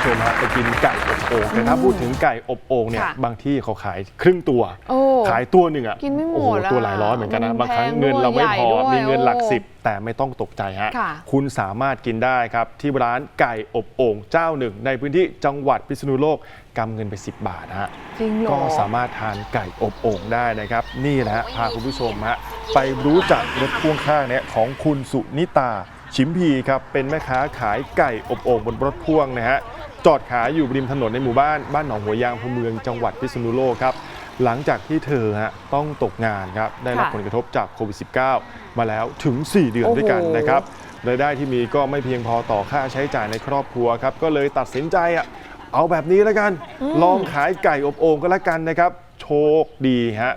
ผู้ชมฮะไปกินไก่อบโอ่งแต่ถ้าพูดถึงไก่อบโอ่งเนี่ยค่ะบางที่เขาขายครึ่งตัว โอ้ขายตัวหนึ่งอะกินไม่หมดโอ้โหอะตัวหลายร้อยเหมือนกันนะมันบางครั้งแพงเงินเราไม่พอด้วยมีเงินหลักโอ้สิบแต่ไม่ต้องตกใจฮะค่ะ คุณสามารถกินได้ครับ ที่ร้านไก่อบโอ่งเจ้าหนึ่ง ในพื้นที่จังหวัดพิษณุโลกกำเงินไป 10 บาทฮะ จริงเหรอ ก็สามารถทานไก่อบโอ่งได้นะครับ นี่แหละฮะพาคุณผู้ชมฮะไปรู้จักรถพ่วงข้างเนี่ยของคุณสุนิตา ชิมพีครับเป็นแม่ค้าขายไก่อบโอ่งบนรถพ่วงนะฮะ จอดขายอยู่ริมถนนในหมู่บ้านบ้านหนองหัวยางอำเภอเมืองจังหวัดพิษณุโลกครับหลังจากที่เธอฮะต้องตกงานครับได้รับค่ะผลกระทบจากโควิด -19 มาแล้วถึง 4 เดือนโอ้โหด้วยกันนะครับรายได้ที่มีก็ไม่เพียงพอต่อค่าใช้จ่ายในครอบครัวครับก็เลยตัดสินใจอะเอาแบบนี้แล้วกัน ลองขายไก่อบโอ่งก็แล้วกันนะครับโชคดีฮะ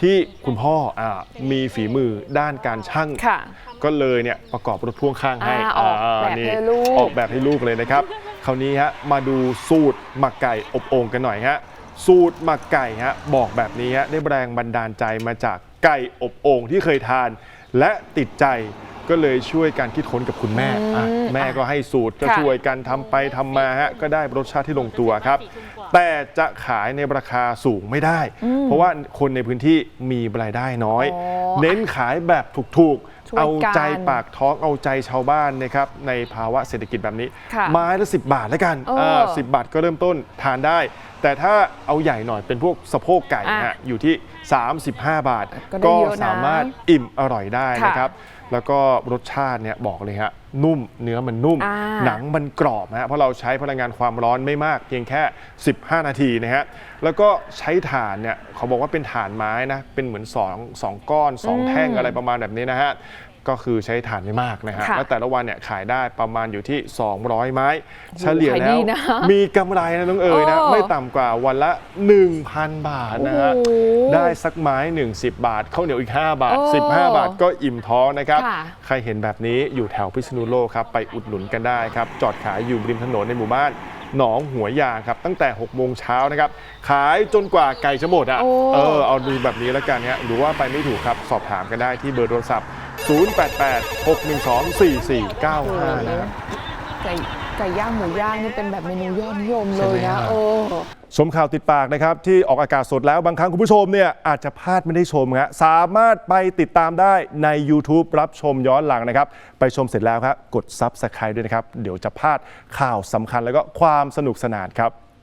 ที่คุณพ่ออ่ามีฝีมือด้านการช่างค่ะก็เลยเนี่ยประกอบรถพ่วงข้างให้อ่าออกแบบนี่ให้ลูกออกแบบให้ลูกเลยนะครับ คราวนี้ฮะมาดูสูตรหมักไก่อบโอ่งกันหน่อยฮะสูตรหมักไก่ฮะบอกแบบนี้ฮะได้แรงบันดาลใจมาจากไก่อบโอ่งที่เคยทาน และติดใจก็เลยช่วยการคิดค้นกับคุณแม่อะอืมแม่ก็ให้สูตรก็ค่ะช่วยกันทำไปทำมาฮะก็ได้รสชาติที่ลงตัวครับ แต่จะขายในราคาสูงไม่ได้ เพราะว่าคนในพื้นที่มีรายได้น้อยอ๋อเน้นขายแบบถูก ช่วยๆเอาใจกันปากท้องเอาใจชาวบ้านนะครับในภาวะเศรษฐกิจแบบนี้ ค่ะไม้ละ 10 บาทแล้วกันเออสิบบาทก็เริ่มต้นทานได้ แต่ถ้าเอาใหญ่หน่อยเป็นพวกสะโพกไก่อะฮะอยู่ที่ 35 บาทก็ได้เยอะนะสามารถอิ่มอร่อยได้ค่ะนะครับ แล้วก็รสชาติเนี่ยบอกเลยฮะนุ่มเนื้อมันนุ่ม อ่า หนังมันกรอบฮะเพราะเราใช้พลังงานความร้อนไม่มากเพียงแค่ 15 นาทีนะฮะแล้วก็ใช้ถ่านเนี่ยเขาบอกว่าเป็นถ่านไม้นะเป็นเหมือนสองสองก้อนสองแท่งอะไรประมาณแบบนี้นะฮะ ก็คือใช้ถ่านไม่มากนะฮะค่ะแล้วแต่ละวันเนี่ยขายได้ประมาณอยู่ที่ 200 ไม้ เฉลี่ยขายแล้ดีว นะมีกำไรนะน้องเอ๋ยนะเออไม่ต่ำกว่าวันละ 1,000 บาทนะฮะโอ้โห ได้สักไม้หนึ่ง10 บาทข้าวเหนียวอีก 5 บาทเออ15 บาทก็อิ่มท้องนะครับ ค่ะ ใครเห็นแบบนี้อยู่แถวพิษณุโลกครับ ไปอุดหนุนกันได้ครับ จอดขายอยู่ริมถนนในหมู่บ้าน หนองหัวยางครับ ตั้งแต่ 6 โมงเช้านะครับ ขายจนกว่าไก่จะหมดอะ โอ้ เออ เอาดูแบบนี้แล้วกันเนี่ยหรือว่าไปไม่ถูกครับ สอบถามกันได้ที่เบอร์โทรศัพท์ 088 612 4495 นะครับ ไก่ไก่ย่างหมูย่างนี่เป็นแบบเมนูยอดนิยมเลใช่ไหมยนะฮะเออชมข่าวติดปากนะครับ ที่ออกอากาศสดแล้วบางครั้งคุณผู้ชมเนี่ยอาจจะพลาดไม่ได้ชมฮะสามารถไปติดตามได้ใน YouTube รับชมย้อนหลังนะครับ ไปชมเสร็จแล้วครับ กด Subscribe ด้วยนะครับ เดี๋ยวจะพลาดข่าวสำคัญแล้วก็ความสนุกสนานครับ